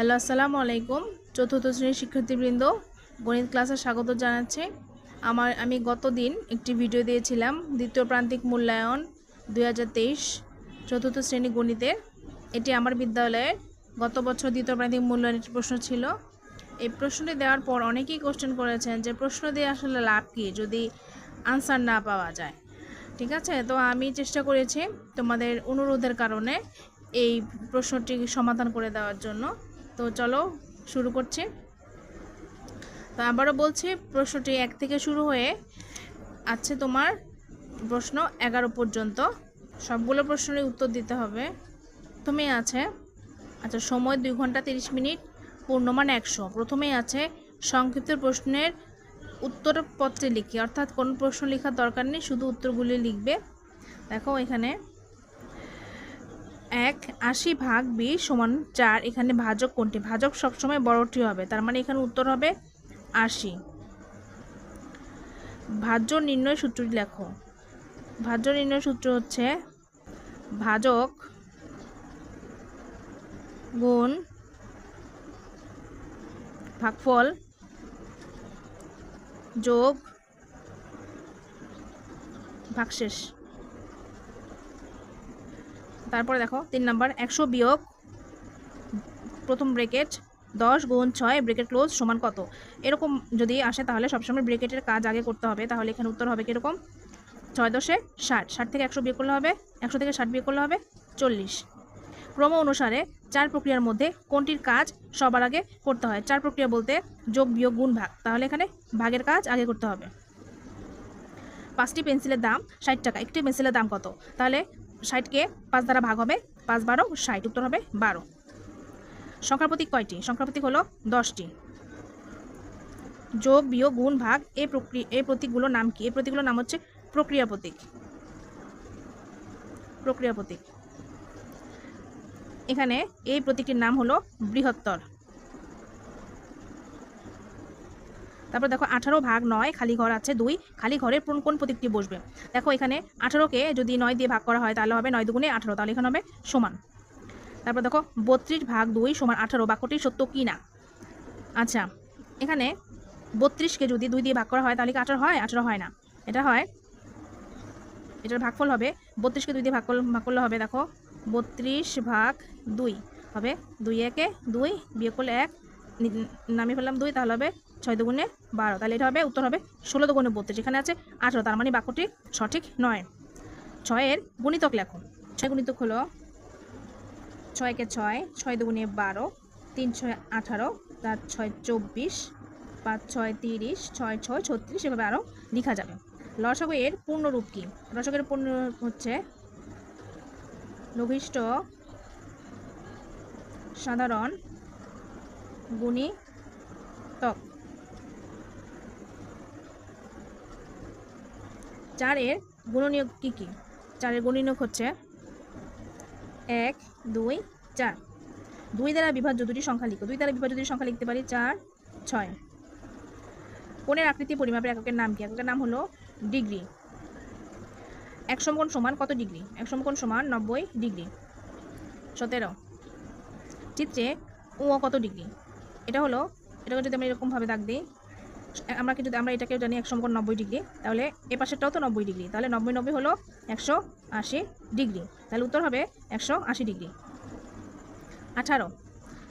Hello, আসসালামু আলাইকুম। চতুর্থ শ্রেণির শিক্ষার্থীবৃন্দ, গণিত ক্লাসে স্বাগত জানাচ্ছি। আমার, আমি গত দিন একটি ভিডিও দিয়েছিলাম, দ্বিতীয় প্রান্তিক মূল্যায়ন দুই হাজার তেইশ, চতুর্থ শ্রেণি গণিতের। এটি আমার বিদ্যালয়ের গত বছর দ্বিতীয় প্রান্তিক মূল্যায়নের প্রশ্ন ছিল। এই প্রশ্নটি দেওয়ার পর অনেকেই কোশ্চেন করেছেন যে প্রশ্ন দিয়ে আসলে লাভ কী, যদি আনসার না পাওয়া যায়। ঠিক আছে? তো আমি চেষ্টা করেছি তোমাদের অনুরোধের কারণে এই প্রশ্নটি সমাধান করে দেওয়ার জন্য। তো চলো শুরু করছি। তো আবারও বলছি, প্রশ্নটি এক থেকে শুরু হয়ে আছে তোমার প্রশ্ন এগারো পর্যন্ত। সবগুলো প্রশ্নের উত্তর দিতে হবে। প্রথমেই আছে আচ্ছা সময় দুই ঘণ্টা তিরিশ মিনিট, পূর্ণমান একশো। প্রথমেই আছে, সংক্ষিপ্ত প্রশ্নের উত্তরপত্রে লিখি, অর্থাৎ কোনো প্রশ্ন লেখার দরকার নেই, শুধু উত্তরগুলি লিখবে। দেখো এখানে এক আশি ভাগ বি সমান চার, এখানে ভাজক কোনটি? ভাজক সবসময় বড়টি হবে, তার মানে এখানে উত্তর হবে আশি। ভাজ্য নির্ণয় সূত্রটি লেখো। ভাজ্য নির্ণয় সূত্র হচ্ছে ভাজক গুণ ভাগফল যোগ ভাগশেষ। তারপরে দেখো, তিন নাম্বার, একশো বিয়োগ প্রথম ব্রেকেট দশ গুণ ছয়, ব্রেকেট ক্লোজ সমান কত? এরকম যদি আসে তাহলে সবসময় ব্রেকেটের কাজ আগে করতে হবে। তাহলে এখানে উত্তর হবে কীরকম? ছয় দশে ষাট। ষাট থেকে একশো বিয়োগ করলে হবে? একশো থেকে ষাট বিয়োগ করলে হবে? চল্লিশ। ক্রম অনুসারে চার প্রক্রিয়ার মধ্যে কোনটির কাজ সবার আগে করতে হয়? চার প্রক্রিয়া বলতে যোগ, বিয়োগ, গুণ, ভাগ। তাহলে এখানে ভাগের কাজ আগে করতে হবে। পাঁচটি পেন্সিলের দাম ষাট টাকা। একটি পেন্সিলের দাম কত? তাহলে ষাটকে পাঁচ দ্বারা ভাগ হবে, পাঁচ বারো, ষাট, উত্তর হবে বারো। সংখ্যার প্রতীক কয়টি? সংখ্যার প্রতীক হলো দশটি। যোগ, বিয়োগ, গুণ, ভাগ এই প্রক্রিয়া এই প্রতীকগুলোর নাম কি? এই প্রতীকগুলোর নাম হচ্ছে প্রক্রিয়া প্রতীক প্রক্রিয়া প্রতীক এখানে এই প্রতীকটির নাম হলো বৃহত্তর। তারপর দেখো আঠারো ভাগ নয়, খালি ঘর আছে দুই, খালি ঘরের কোন কোন প্রতীকটি বসবে? দেখো এখানে আঠারোকে যদি নয় দিয়ে ভাগ করা হয়, তাহলে হবে নয় দুগুণে আঠারো, তাহলে এখানে হবে সমান। তারপর দেখো বত্রিশ ভাগ দুই সমান আঠারো, বাক্যটি সত্য কি না? আচ্ছা এখানে বত্রিশকে যদি দুই দিয়ে ভাগ করা হয়, তাহলে কি আঠারো হয়? আঠারো হয় না। এটা হয়, এটার ভাগফল হবে বত্রিশকে দুই দিয়ে ভাগ ভাগ করলে হবে দেখো বত্রিশ ভাগ দুই, হবে দুই একে দুই, বিয়োগ করলে এক নামিয়ে ফেললাম দুই, তাহলে হবে ছয় দুগুণে বারো। তাহলে এটা হবে, উত্তর হবে ষোলো দুগুণে বত্রিশ। এখানে আছে আঠেরো, তার মানে বাক্যটি সঠিক নয়। ছয়ের গুণিতক লেখো। ছয় গুণিতক হলো ছয়কে ছয় ছয় দুগুণে বারো, তিন ছয় আঠারো চার ছয় চব্বিশ, পাঁচ ছয় তিরিশ, ছয় ছয় ছত্রিশ, এভাবে আরও লেখা যাবে। লসাগু এর পূর্ণরূপ কী? লসাগের পূর্ণ হচ্ছে লঘিষ্ঠ সাধারণ গুণিতক। চারের গুণনীয়ক কী কী? চারের গুণনীয়ক হচ্ছে এক, দুই, চার। দুই দ্বারা বিভাজ্য দুটি সংখ্যা লিখো। দুই দ্বারা বিভাজ্য দুটি সংখ্যা লিখতে পারি চার, ছয়। কোণের আকৃতি পরিমাপের এককের নাম কি? এককের নাম হলো ডিগ্রি। এক সমকোণ সমান কত ডিগ্রি? এক সমকোণ সমান নব্বই ডিগ্রি। সতেরো। চিত্রে ও কত ডিগ্রি? এটা হলো, এটাকে যদি আমরা এরকমভাবে দাগ দিই আমরা যদি আমরা এটাকেও জানি এক সমকোণ নব্বই ডিগ্রি। তাহলে এ পাশেরটাও তো নব্বই ডিগ্রি। তাহলে নব্বই নব্বই হলো একশো আশি ডিগ্রি। তাহলে উত্তর হবে একশো আশি ডিগ্রি। আঠারো।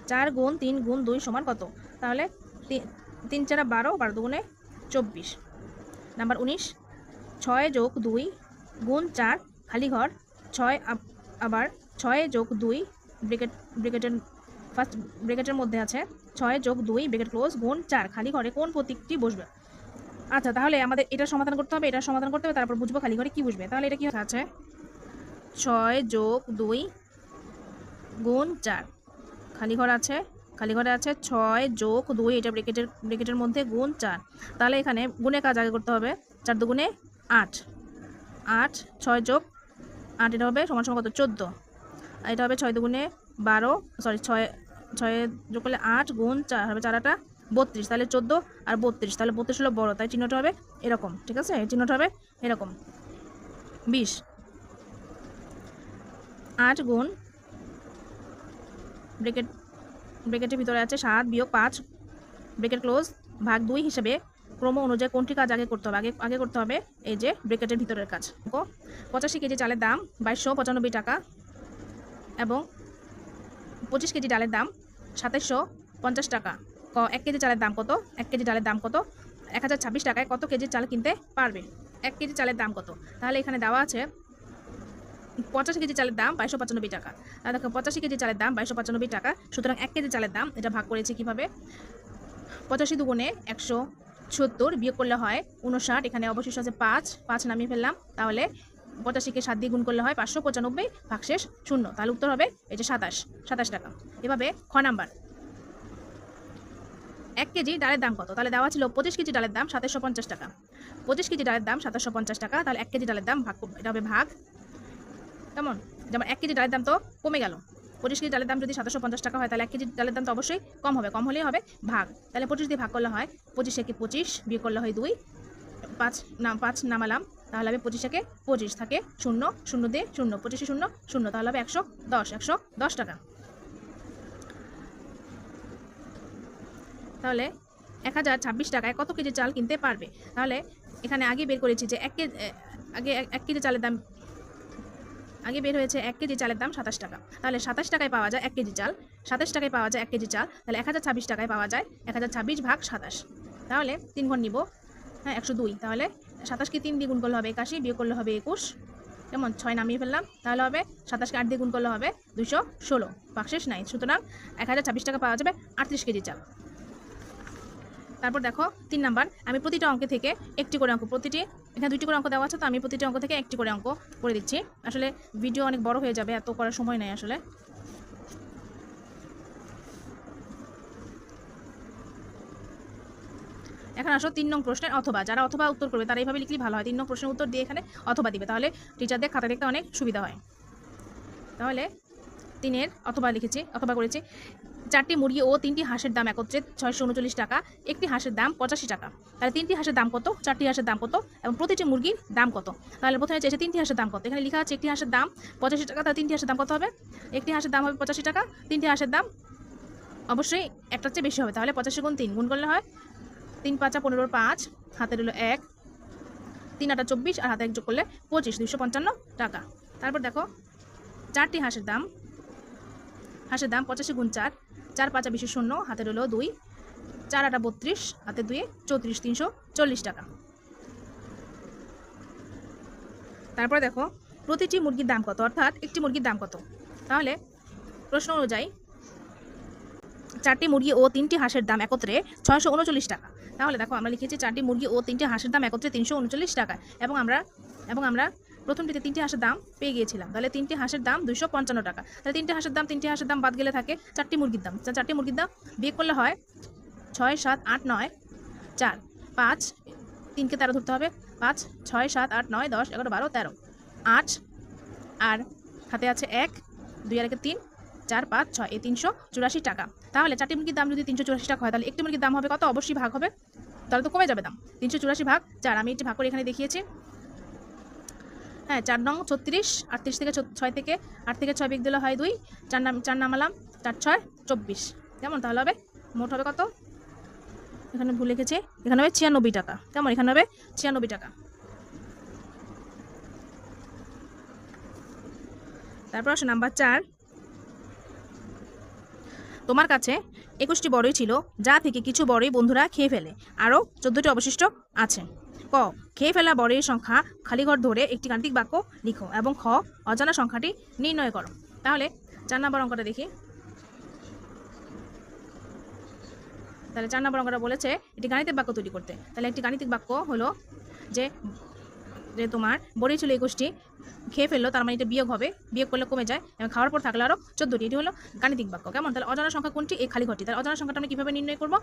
চার গুণ তিন গুণ দুই সমান কত? তাহলে তিন চারা বারো বারো দুগুণে চব্বিশ। নাম্বার উনিশ। ছয় যোগ দুই গুণ চার, খালি ঘর। ছয় আব- আবার ছয় যোগ দুই, ব্রেকেট, ব্রেকেটের ফার্স্ট ব্রেকেটের মধ্যে আছে ছয় যোগ দুই ব্রেকেট ক্লোজ, গুণ চার। খালি ঘরে কোন প্রতীকটি বসবে? আচ্ছা তাহলে আমাদের এটা সমাধান করতে হবে, এটা সমাধান করতে হবে, তারপর বুঝব খালি ঘরে কি বসবে। তাহলে এটা কি আছে? ছয় যোগ দুই, গুণ চার। খালি ঘর আছে, খালি ঘরে আছে ছয় যোগ দুই, এটা ব্রেকেটের ব্রেকেটের মধ্যে গুণ চার। তাহলে এখানে গুণে কাজ আগে করতে হবে, চার দুগুণে আট। আট, ছয় যোগ আট, এটা হবে সমান সমান কত? চোদ্দ। এটা হবে ছয় দুগুণে বারো সরি ছয় ছয়, যোগ করলে আট গুণ চার হবে চার আটা বত্রিশ, তাহলে চোদ্দ আর বত্রিশ, তাহলে বত্রিশ হলো বড়ো, তাই চিহ্নটা হবে এরকম, ঠিক আছে? চিহ্নটা হবে এরকম। বিশ। আট গুণ ব্রেকেট, ব্রেকেটের ভিতরে আছে সাত বিয়োগ পাঁচ, ব্রেকেট ক্লোজ ভাগ দুই হিসেবে ক্রম অনুযায়ী কোনটি কাজ আগে করতে হবে? আগে আগে করতে হবে এই যে ব্রেকেটের ভিতরের কাজ। পঁচাশি কেজি চালের দাম বাইশশো পঁচানব্বই টাকা এবং পঁচিশ কেজি ডালের দাম সাতাশশো পঞ্চাশ টাকা। ক, এক কেজি চালের দাম কত? এক কেজি ডালের দাম কত? এক হাজার ছাব্বিশ টাকায় কত কেজি চাল কিনতে পারবে? এক কেজি চালের দাম কত? তাহলে এখানে দেওয়া আছে পঁচাশি কেজি চালের দাম বাইশশো পঁচানব্বই টাকা। তাহলে দেখো, পঁচাশি কেজি চালের দাম বাইশশো পঁচানব্বই টাকা। সুতরাং এক কেজি চালের দাম এটা ভাগ করেছি কীভাবে? পঁচাশি দুগুণে একশো সত্তর বিয়োগ করলে হয় উনষাট এখানে অবশিষ্ট আছে পাঁচ। পাঁচ নামিয়ে ফেললাম। তাহলে পঁচাশিকে সাত দিয়ে গুণ করলে হয় পাঁচশো পঁচানব্বই ভাগশেষ শূন্য। তাহলে উত্তর হবে এই যে সাতাশ সাতাশ টাকা। এভাবে খ নাম্বার। এক কেজি ডালের দাম কত? তাহলে দেওয়া ছিল পঁচিশ কেজি ডালের দাম সাতাশশো পঞ্চাশ টাকা। পঁচিশ কেজি ডালের দাম সাতাশশো পঞ্চাশ টাকা, তাহলে এক কেজি ডালের দাম ভাগ এটা হবে ভাগ। কেমন? যেমন এক কেজি ডালের দাম তো কমে গেল। পঁচিশ কেজি ডালের দাম যদি সাতশো পঞ্চাশ টাকা হয়, তাহলে এক কেজি ডালের দাম তো অবশ্যই কম হবে। কম হলেই হবে ভাগ। তাহলে পঁচিশ দিয়ে ভাগ করলে হয় পঁচিশ একে পঁচিশ বিয়ে করলে হয় দুই। পাঁচ নাম পাঁচ নামালাম। তাহলে হবে পঁচিশ একে পঁচিশ থাকে শূন্য শূন্য দিয়ে শূন্য, পঁচিশে শূন্য শূন্য, তাহলে হবে একশো দশ একশো দশ টাকা। তাহলে এক হাজার ছাব্বিশ টাকায় কত কেজি চাল কিনতে পারবে? তাহলে এখানে আগে বের করেছি যে এক কেজি, আগে এক কেজি চালের দাম, আগে বের হয়েছে এক কেজি চালের দাম সাতাশ টাকা। তাহলে সাতাশ টাকায় পাওয়া যায় এক কেজি চাল, সাতাশ টাকায় পাওয়া যায় এক কেজি চাল, তাহলে এক হাজার ছাব্বিশ টাকায় পাওয়া যায় এক হাজার ছাব্বিশ ভাগ সাতাশ। তাহলে তিন ঘর নিব হ্যাঁ একশো দুই। তাহলে সাতাশকে তিন দিয়ে গুণ করলে হবে একাশি, বিয়োগ করলে হবে একুশ। কেমন ছয় নামিয়ে ফেললাম, তাহলে হবে সাতাশকে আট দিয়ে গুণ করলে হবে দুশো ষোলো। বাক্সেস নাই। সুতরাং এক হাজার ছাব্বিশ টাকা পাওয়া যাবে আটত্রিশ কেজি চাল। তারপর দেখো, তিন নাম্বার, আমি প্রতিটা অঙ্কে থেকে একটি করে অঙ্ক, প্রতিটি, এখানে দুইটি করে অঙ্ক দেওয়া আছে, তো আমি প্রতিটি অঙ্ক থেকে একটি করে অঙ্ক করে দিচ্ছি। আসলে ভিডিও অনেক বড় হয়ে যাবে, এত করার সময় নেই আসলে। এখন আসো তিন নং প্রশ্নের অথবা। যারা অথবা উত্তর করবে, তারা এইভাবে লিখলে ভালো হয়। তিন নং প্রশ্নের উত্তর দিয়ে এখানে অথবা দিবে। তাহলে টিচারদের খাতা দেখতে অনেক সুবিধা হয়। তাহলে তিনের অথবা লিখেছি, অথবা করেছি। চারটি মুরগি ও তিনটি হাঁসের দাম একত্রে ছয়শো উনচল্লিশ টাকা। একটি হাঁসের দাম পঁচাশি টাকা। তাহলে তিনটি হাঁসের দাম কত? চারটি হাঁসের দাম কত? এবং প্রতিটি মুরগির দাম কত? তাহলে প্রথমে চেয়েছে তিনটি হাঁসের দাম কত? এখানে লেখা আছে একটি হাঁসের দাম পঁচাশি টাকা, তাহলে তিনটি হাঁসের দাম কত হবে? একটি হাঁসের দাম হবে পঁচাশি টাকা, তিনটি হাঁসের দাম অবশ্যই একটার চেয়ে বেশি হবে। তাহলে পঁচাশি গুণ তিন গুণ করলে হয় তিন পাঁচা পনেরোর পাঁচ হাতে রইল এক, তিন আটা চব্বিশ আর হাতে এক যোগ করলে পঁচিশ দুশো পঞ্চান্ন টাকা। তারপর দেখো, চারটি হাঁসের দাম। হাঁসের দাম পঁচাশি গুণ চার চার পাঁচা বিশেষ শূন্য হাতে রইল দুই, চার আটা বত্রিশ হাতে দুই, চৌত্রিশ, তিনশো চল্লিশ টাকা। তারপরে দেখো, প্রতিটি মুরগির দাম কত? অর্থাৎ একটি মুরগির দাম কত? তাহলে প্রশ্ন অনুযায়ী, চারটি মুরগি ও তিনটি হাঁসের দাম একত্রে ছয়শো উনচল্লিশ টাকা। তাহলে দেখো আমরা লিখেছি চারটি মুরগি ও তিনটি হাঁসের দাম একত্রে তিনশো উনচল্লিশ টাকা এবং আমরা এবং আমরা প্রথমটিতে তিনটি হাঁসের দাম পেয়ে গিয়েছিলাম। তাহলে তিনটি হাঁসের দাম দুশো পঞ্চান্ন টাকা। তাহলে তিনটি হাঁসের দাম, তিনটি হাঁসের দাম বাদ গেলে থাকে চারটি মুরগির দাম। চারটি মুরগির দাম বিয়ে করলে হয় ছয় সাত আট নয় চার। পাঁচ, তিনকে তেরো ধরতে হবে। পাঁচ, ছয় সাত আট নয় দশ এগারো বারো তেরো। আট, আর হাতে আছে এক, দুই আর একে তিন, চার, পাঁচ, ছয়। এই তিনশো চুরাশি টাকা। তাহলে চারটি মুরগির দাম যদি তিনশো চুরাশি টাকা হয়, তাহলে একটি মুরগির দাম হবে কত? অবশ্যই ভাগ হবে। তাহলে তো কমে যাবে দাম। তিনশো চুরাশি ভাগ চার, আমি একটি ভাগ করে এখানে দেখিয়েছি। হ্যাঁ চার নং ছত্রিশ, আটত্রিশ থেকে ছয় থেকে, আট থেকে ছয় বিগ দিলে হয় দুই, চার নাম চার নামালাম, চার ছয়, চব্বিশ। কেমন তাহলে হবে? মোট হবে কত? এখানে ভুল লিখেছে। এখানে হবে ছিয়ানব্বই টাকা। কেমন? এখানে হবে ছিয়ানব্বই টাকা। তারপর আসে নাম্বার চার। তোমার কাছে একুশটি বড়ই ছিল, যা থেকে কিছু বড়ই বন্ধুরা খেয়ে ফেলে। আরও চোদ্দটি অবশিষ্ট আছে। ক, খেয়ে ফেলা বড়ের সংখ্যা খালি ঘর ধরে একটি গাণিতিক বাক্য লিখো এবং খ, অজানা সংখ্যাটি নির্ণয় করো। তাহলে চার নম্বর অঙ্কটা দেখি। তাহলে চার নম্বর অঙ্কটা বলেছে, একটি গাণিতিক বাক্য তৈরি করতে। তাহলে একটি গাণিতিক বাক্য হলো যে যে তোমার বড়ি ছিল একুশটি, খেয়ে ফেলল, তার মানে এটা বিয়োগ হবে, বিয়োগ করলে কমে যায়। এবং খাওয়ার পর থাকলে আরও চোদ্দটি। এটি হলো গাণিতিক বাক্য। কেমন? তাহলে অজানা সংখ্যা কোনটি? এই খালি ঘরটি। তাহলে অজানা সংখ্যাটা আমরা কীভাবে নির্ণয় করব?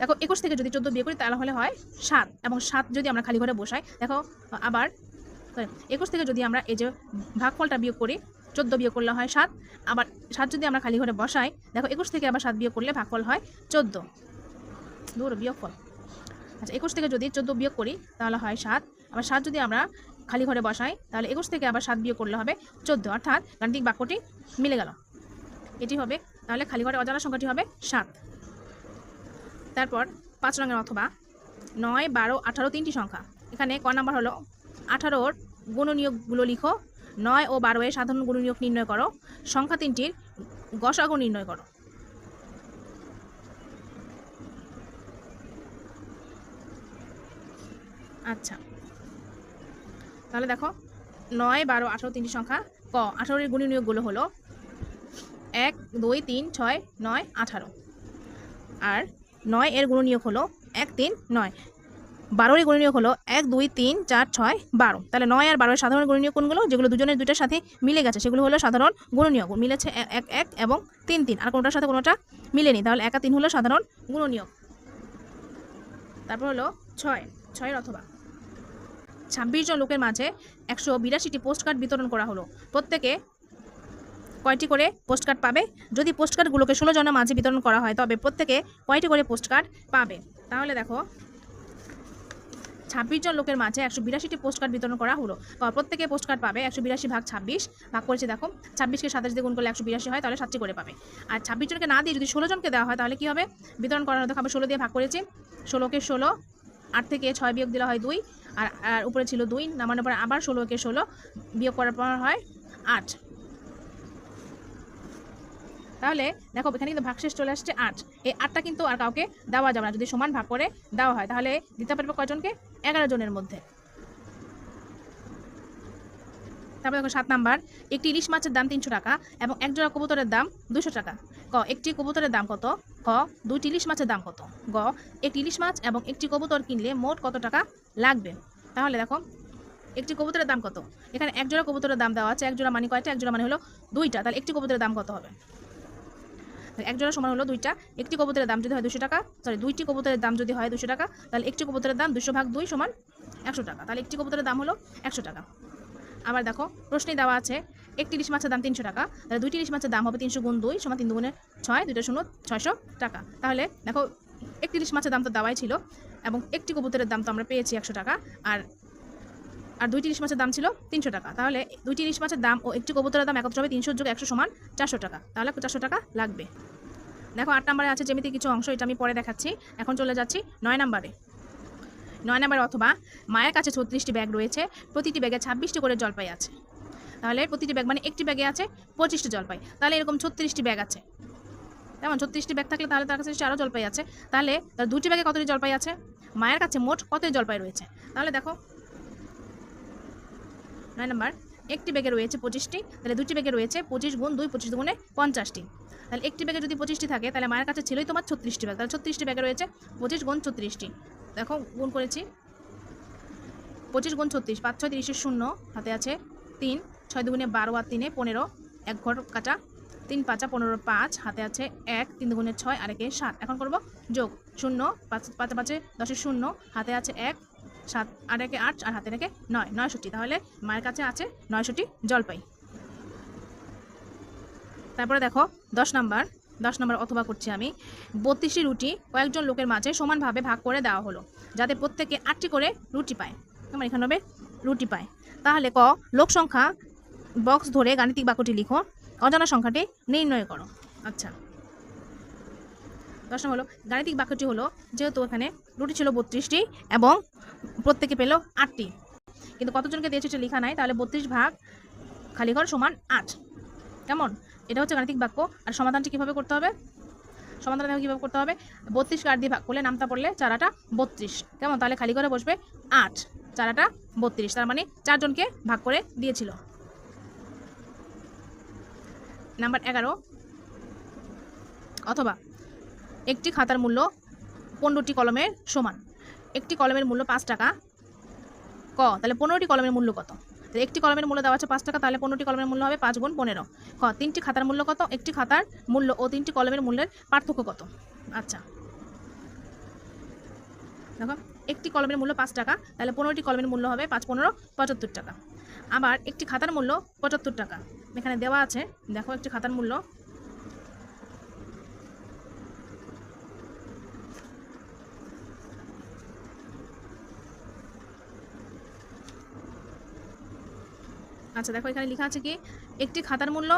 দেখো, একুশ থেকে যদি চোদ্দ বিয়ে করি, তাহলে হলে হয় সাত। এবং সাত যদি আমরা খালি ঘরে বসাই, দেখো, আবার একুশ থেকে যদি আমরা এই যে ভাগফলটা বিয়োগ করি, চোদ্দ বিয়োগ করলে হয় সাত। আবার সাত যদি আমরা খালি ঘরে বসাই, দেখো, একুশ থেকে আবার সাত বিয়োগ করলে ভাগফল হয় চোদ্দ। দূর, বিয়োগফল। আচ্ছা একুশ থেকে যদি চোদ্দ বিয়োগ করি, তাহলে হয় সাত। আবার সাত যদি আমরা খালি ঘরে বসাই, তাহলে একুশ থেকে আবার সাত বিয়োগ করলে হবে চোদ্দ। অর্থাৎ গাণিতিক বাক্যটি মিলে গেল। এটি হবে, তাহলে খালি ঘরে অজানা সংখ্যাটি হবে সাত। তারপর পাঁচ রঙের অথবা নয়, বারো, আঠারো তিনটি সংখ্যা। এখানে ক নাম্বার হলো, আঠারোর গুণনীয়কগুলো লিখো, নয় ও বারো এর সাধারণ গুণনীয়ক নির্ণয় করো, সংখ্যা তিনটির গসাগু নির্ণয় করো। আচ্ছা। তাহলে দেখো, নয়, বারো, আঠারো, তিনটি সংখ্যা, ক, আঠারোর গুণনীয়কগুলো হলো এক, দুই, তিন, ছয়, নয়, আঠারো। আর নয় এর গুণনীয়ক হলো এক, তিন, নয়। বারোর এর গুণনীয়ক হলো এক, দুই, তিন, চার, ছয়, বারো। তাহলে নয় আর বারোর সাধারণ গুণনীয়ক কোনগুলো? যেগুলো দুজনের দুইটার সাথে মিলে গেছে, সেগুলো হলো সাধারণ গুণনীয়ক। মিলেছে এক এক এবং তিন তিন। আর কোনোটার সাথে কোনোটা মিলেনি? তাহলে একা তিন হলো সাধারণ গুণনীয়ক। তারপর হলো ছয়, ছয়ের অথবা ছাব্বিশ জন লোকের মাঝে একশো বিরাশিটি পোস্ট কার্ড বিতরণ করা হলো। প্রত্যেকে কয়টি করে পোস্ট কার্ড পাবে? যদি পোস্ট কার্ডগুলোকে ষোলো জনের মাঝে বিতরণ করা হয়, তবে প্রত্যেকে কয়টি করে পোস্ট কার্ড পাবে? তাহলে দেখো ছাব্বিশ জন লোকের মাঝে একশো বিরাশিটি পোস্ট কার্ড বিতরণ করা হলো। প্রত্যেকে পোস্ট কার্ড পাবে একশো বিরাশি ভাগ ছাব্বিশ, ভাগ করেছে দেখো, ছাব্বিশকে সাতাশ দিয়ে গুণ করলে একশো বিরাশি হয়, তাহলে সাতটি করে পাবে। আর ছাব্বিশ জনকে না দিয়ে যদি ষোলো জনকে দেওয়া হয়, তাহলে কী হবে? বিতরণ করানো দেখো আমরা ষোলো দিয়ে ভাগ করেছি। ষোলোকে ষোলো, আট থেকে ছয় বিয়োগ দিলে হয় দুই আর আর উপরে ছিল দুই নামানোর পর আবার ষোলো ষোলোকে ষোলো, বিয়োগ করার পর হয় আট। তাহলে দেখো, এখানে কিন্তু ভাগশেষ চলে আসছে আট। এই আটটা কিন্তু আর কাউকে দেওয়া যাবে না, যদি সমান ভাগ করে দেওয়া হয়, তাহলে দিতে পারবে কয়জনকে? এগারো জনের মধ্যে। তারপর দেখো, সাত নাম্বার, একটি ইলিশ মাছের দাম তিনশো টাকা এবং এক জোড়া কবুতরের দাম দুশো টাকা। ক, একটি কবুতরের দাম কত? ক দুইটি ইলিশ মাছের দাম কত? গ একটি ইলিশ মাছ এবং একটি কবুতর কিনলে মোট কত টাকা লাগবে? তাহলে দেখো, একটি কবুতরের দাম কত? এখানে এক জোড়া কবুতরের দাম দেওয়া আছে এক জোড়া মানে কয়টা? এক জোড়া মানে হলো দুইটা। তাহলে একটি কবুতরের দাম কত হবে? এক জোড়া সমান হলো দুইটা। একটি কবুতরের দাম যদি হয় দুশো টাকা সরি দুইটি কবুতরের দাম যদি হয় দুশো টাকা, তাহলে একটি কবুতরের দাম দুশো ভাগ দুই সমান একশো টাকা। তাহলে একটি কবুতরের দাম হলো একশো টাকা। আবার দেখো প্রশ্নে দেওয়া আছে একটি ইলিশ মাছের দাম তিনশো টাকা। তাহলে দুইটি ইলিশ মাছের দাম হবে তিনশো গুণ দুই সমান তিন দুগুণে ছয়, দুইটা শূন্য, ছয়শো টাকা। তাহলে দেখো একটি ইলিশ মাছের দাম তো দেওয়াই ছিল এবং একটি কবুতরের দাম তো আমরা পেয়েছি একশো টাকা আর আর দুইটি ইলিশ মাছের দাম ছিল তিনশো টাকা। তাহলে দুইটি ইলিশ মাছের দাম ও একটি কবুতরের দাম একত্র হবে তিনশো যোগ একশো সমান চারশো টাকা। তাহলে চারশো টাকা লাগবে। দেখো, আট নম্বরে আছে যেমিতি কিছু অংশ, এটা আমি পরে দেখাচ্ছি। এখন চলে যাচ্ছি নয় নম্বরে। নয় নম্বরে অথবা মায়ের কাছে ছত্রিশটি ব্যাগ রয়েছে, প্রতিটি ব্যাগে ছাব্বিশটি করে জলপাই আছে। তাহলে প্রতিটি ব্যাগ মানে একটি ব্যাগে আছে পঁচিশটি জলপাই। তাহলে এরকম ছত্রিশটি ব্যাগ আছে। তেমন ছত্রিশটি ব্যাগ থাকলে তাহলে তার কাছে আরও জলপাই আছে। তাহলে তার দুটি ব্যাগে কতটি জলপাই আছে? মায়ের কাছে মোট কতটি জলপাই রয়েছে? তাহলে দেখো, নয় নম্বর, একটি ব্যাগে রয়েছে পঁচিশটি, তাহলে দুটি ব্যাগে রয়েছে পঁচিশ গুণ দুই, পঁচিশ গুণে পঞ্চাশটি। তাহলে একটি ব্যাগে যদি পঁচিশটি থাকে, তাহলে মায়ের কাছে ছিলই তোমার ছত্রিশটি ব্যাগ। তাহলে ছত্রিশটি ব্যাগে রয়েছে পঁচিশ গুণ ছত্রিশটি। দেখো, গুণ করেছি, পঁচিশ গুণ ছত্রিশ, পাঁচ, ছয় তিরিশের শূন্য, হাতে আছে তিন ছয় দুগুণে বারো আর তিনে পনেরো, এক ঘর কাটা, তিন পাঁচা পনেরো পাঁচ, হাতে আছে এক, তিন দুগুণে ছয়, আর একে সাত। এখন করব যোগ, শূন্য, পাঁচ, পাঁচে পাঁচে দশের শূন্য, হাতে আছে এক, সাত, আর একে আট, আর হাতে রেখে নয়, নয়ষট্টি। তাহলে মায়ের কাছে আছে নয়ষট্টি জলপাই। তারপরে দেখো, দশ নাম্বার, দশ নম্বর অথবা করছি আমি। বত্রিশটি রুটি কয়েকজন লোকের মাঝে সমানভাবে ভাগ করে দেওয়া হলো, যাতে প্রত্যেকে আটটি করে রুটি পায়। আমার এখানে হবে রুটি পায়। তাহলে ক, লোক সংখ্যা বক্স ধরে গাণিতিক বাক্যটি লিখো। অজানা সংখ্যাটি নির্ণয় করো। আচ্ছা। নম্বর হলো, গাণিতিক বাক্যটি হলো, যেহেতু এখানে রুটি ছিল বত্রিশটি এবং প্রত্যেকে পেল আটটি। কিন্তু কতজনকে দিয়েছে সেটা লেখা নাই, তাহলে বত্রিশ ভাগ খালি ঘর সমান আট। কেমন? এটা হচ্ছে গাণিতিক বাক্য। আর সমাধানটি কীভাবে করতে হবে? সমাধানটা কীভাবে করতে হবে। বত্রিশ কার দিয়ে ভাগ করলে নামতা পড়লে চারাটা বত্রিশ। কেমন? তাহলে খালি ঘরে বসবে আট, চারাটা বত্রিশ। তার মানে চারজনকে ভাগ করে দিয়েছিল। নাম্বার এগারো। অথবা একটি খাতার মূল্য পনেরোটি কলমের সমান। একটি কলমের মূল্য পাঁচ টাকা। ক, তাহলে পনেরোটি কলমের মূল্য কত? তাহলে একটি কলমের মূল্য দেওয়া আছে পাঁচ টাকা, তাহলে পনেরোটি কলমের মূল্য হবে পাঁচ গুণ পনেরো। ক তিনটি খাতার মূল্য কত? একটি খাতার মূল্য ও তিনটি কলমের মূল্যের পার্থক্য কত? আচ্ছা। দেখো, একটি কলমের মূল্য পাঁচ টাকা, তাহলে পনেরোটি কলমের মূল্য হবে পাঁচ পনেরো পঁচাত্তর টাকা। আবার একটি খাতার মূল্য পঁচাত্তর টাকা। এখানে দেওয়া আছে, দেখো একটি খাতার মূল্য। আচ্ছা দেখো এখানে লেখা আছে কি, একটি খাতার মূল্য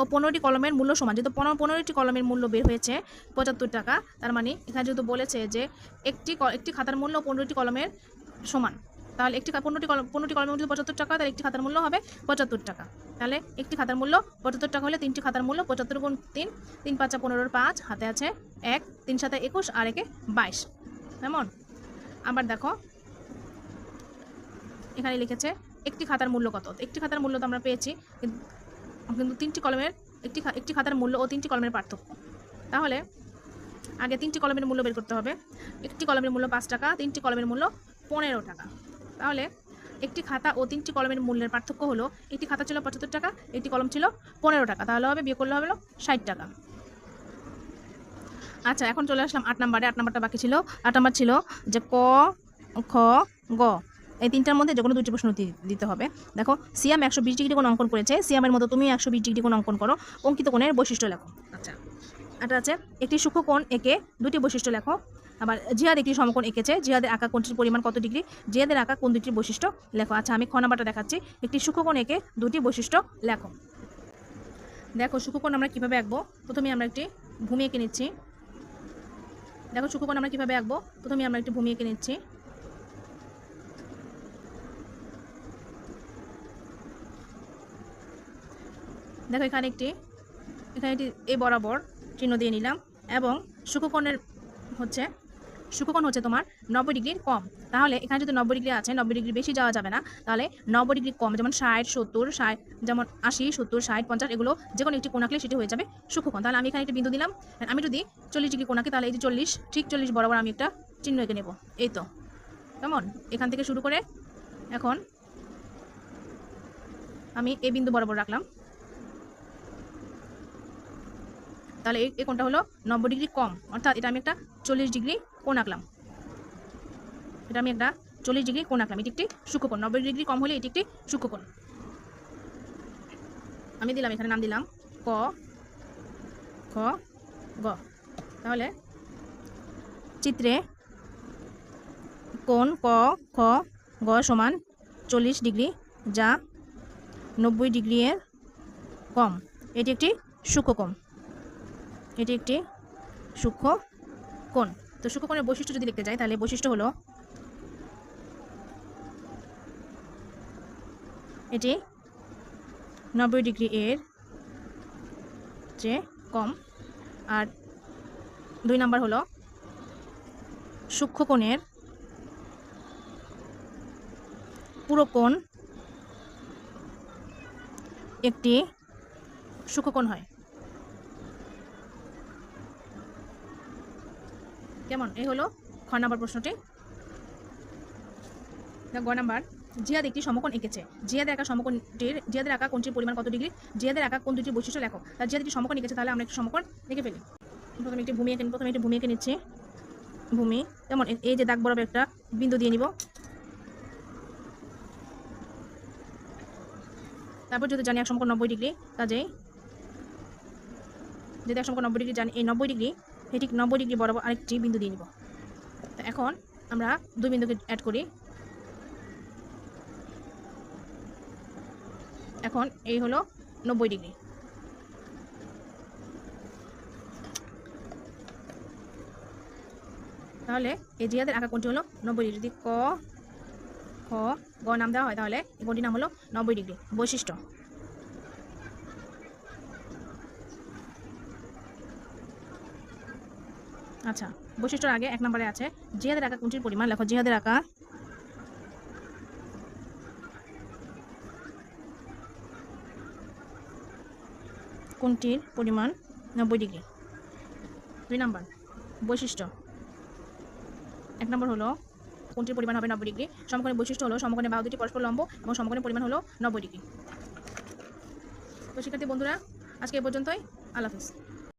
ও পনেরোটি কলমের মূল্য সমান। যেহেতু পনেরো, পনেরোটি কলমের মূল্য বের হয়েছে, পঁচাত্তর টাকা, তার মানে এখানে যেহেতু বলেছে যে একটি একটি খাতার মূল্য পনেরোটি কলমের সমান। তাহলে একটি পনেরোটি কলম পনেরোটি কলমের মধ্যে পঁচাত্তর টাকা, তাহলে একটি খাতার মূল্য হবে পঁচাত্তর টাকা। তাহলে একটি খাতার মূল্য পঁচাত্তর টাকা হলে তিনটি খাতার মূল্য পঁচাত্তর গুণ তিন তিন পাঁচা পনেরোর পাঁচ, হাতে আছে এক, তিন সাথে একুশ, আর একে বাইশ। কেমন? আবার দেখো, এখানে লিখেছে একটি খাতার মূল্য কত? একটি খাতার মূল্য তো আমরা পেয়েছি কিন্তু তিনটি কলমের একটি একটি খাতার মূল্য ও তিনটি কলমের পার্থক্য। তাহলে আগে তিনটি কলমের মূল্য বের করতে হবে। একটি কলমের মূল্য পাঁচ টাকা, তিনটি কলমের মূল্য পনেরো টাকা। তাহলে একটি খাতা ও তিনটি কলমের মূল্যের পার্থক্য হলো, একটি খাতা ছিল পঁচাত্তর টাকা, একটি কলম ছিল পনেরো টাকা। তাহলে হবে বিয়ে করলে হবে ষাট টাকা। আচ্ছা এখন চলে আসলাম আট নাম্বারে। আট নাম্বারটা বাকি ছিল। আট নাম্বার ছিল যে ক, খ, গ। এই তিনটার মধ্যে যে কোনো দুটি প্রশ্ন দিতে হবে। দেখো, সিয়াম একশো বিশ ডিগ্রি কোণ অঙ্কন করেছে। সিয়ামের মতো তুমি একশো বিশ ডিগ্রি কোণ অঙ্কন করো। অঙ্কিত কোণের বৈশিষ্ট্য লেখো। আচ্ছা এটা আছে, একটি সূক্ষ্মকোণ একে দুটি বৈশিষ্ট্য লেখো। আবার জিহাদ একটি সমকোণ এঁকেছে। জিহাদের আঁকা কোনটির পরিমাণ কত ডিগ্রি? জিহাদের আঁকা কোন দুটির বৈশিষ্ট্য? লেখো। আচ্ছা আমি খ নাম্বারটা দেখাচ্ছি। একটি সূক্ষ্মকোণ এঁকে দুটি বৈশিষ্ট্য লেখো। দেখো, সূক্ষ্মকোণ আমরা কীভাবে আঁকবো? প্রথমে আমরা একটি ভূমি এঁকে নিচ্ছি। দেখো, সূক্ষ্মকোণ আমরা কীভাবে আঁকবো? প্রথমে আমরা একটি ভূমি এঁকে নিচ্ছি। দেখো, এখানে একটি এখানে একটি এ বরাবর চিহ্ন দিয়ে নিলাম এবং সুখকোণের হচ্ছে সুখকোণ হচ্ছে তোমার নব্বই ডিগ্রির কম। তাহলে এখানে যদি নব্বই ডিগ্রি আছে, নব্বই ডিগ্রি বেশি যাওয়া যাবে না, তাহলে নব্বই ডিগ্রি কম, যেমন ষাট, সত্তর, ষাট, যেমন আশি, সত্তর, ষাট, পঞ্চাশ, এগুলো যে কোনো একটি কোণ আঁকলে সেটি হয়ে যাবে সুখকোণ তাহলে আমি এখানে একটি বিন্দু দিলাম। আমি যদি চল্লিশ ডিগ্রি কোণ আঁকি তাহলে এই যে চল্লিশ, ঠিক চল্লিশ বরাবর আমি একটা চিহ্ন এঁকে নেব। এই তো। কেমন? এখান থেকে শুরু করে এখন আমি এই বিন্দু বরাবর রাখলাম। তাহলে এই কোনটা হলো নব্বই ডিগ্রি কম, অর্থাৎ এটা আমি একটা চল্লিশ ডিগ্রি কোণ আঁকলাম। এটা আমি একটা চল্লিশ ডিগ্রি কোণ আঁকলাম। এটি একটি সূক্ষ্মকোণ। নব্বই ডিগ্রি কম হলে এটি একটি সূক্ষ্মকোণ। আমি দিলাম, এখানে নাম দিলাম, ক, খ, গ। তাহলে চিত্রে কোণ ক, খ, গ সমান চল্লিশ ডিগ্রি যা নব্বই ডিগ্রি এর কম। এটি একটি সূক্ষ্মকোণ। এটি একটি সূক্ষ্ম কোণ তো সূক্ষ্ম কোণের বৈশিষ্ট্য যদি লিখতে যাই, তাহলে বৈশিষ্ট্য হলো এটি নব্বই ডিগ্রি এর চেয়ে কম। আর দুই নাম্বার হলো সূক্ষ্ম কোণের পুরো কোণ একটি সূক্ষ্মকোণ হয়। কেমন? এই হলো খ নাম্বার প্রশ্নটি। গ নাম্বার জিয়াদ একটি সমকোণ এঁকেছে। জিয়াদের একা সমকোণটির, জিয়াদের একা কোনটির পরিমাণ কত ডিগ্রি? জিয়াদের একা কোন দুটি বৈশিষ্ট্য লেখো? তার জিয়াদ একটি সমকোণ এঁকেছে, তাহলে আমরা একটি সমকোণ এঁকে ফেলি। প্রথমে একটি ভূমি এঁকে, প্রথমে একটি ভূমি এঁকে নিচ্ছি। ভূমি যেমন এই যে দাগ বরাবর একটা বিন্দু দিয়ে নিব। তারপর যদি জানি এক সমকোণ নব্বই ডিগ্রি কাজেই যদি এক সমকোণ নব্বই ডিগ্রি জানি, এই নব্বই ডিগ্রি এই ঠিক নব্বই ডিগ্রি বরাবর আরেকটি বিন্দু দিয়ে নিব। তো এখন আমরা দুই বিন্দুকে অ্যাড করি। এখন এই হলো নব্বই ডিগ্রি। তাহলে এই জিয়াদের আঁকা কোণটি হলো? নব্বই ডিগ্রি। যদি ক, খ, গ নাম দেওয়া হয় তাহলে এই কোণটির নাম হলো নব্বই ডিগ্রি। বৈশিষ্ট্য। আচ্ছা বৈশিষ্ট্যর আগে এক নম্বরে আছে, জিহাদের আঁকা কোনটির পরিমাণ? লেখো, জিহাদের আঁকা। কোনটির পরিমাণ? নব্বই ডিগ্রি। দুই নম্বর, বৈশিষ্ট্য। এক নম্বর হলো, কোনটির পরিমাণ হবে নব্বই ডিগ্রি? সমকোণের বৈশিষ্ট্য হলো সমকোণে বাহু দুটি পরস্পর লম্ব এবং সমকোণের পরিমাণ হলো নব্বই ডিগ্রি। তো শিক্ষার্থী বন্ধুরা, আজকে এ পর্যন্তই। আল্লাহ হাফিজ।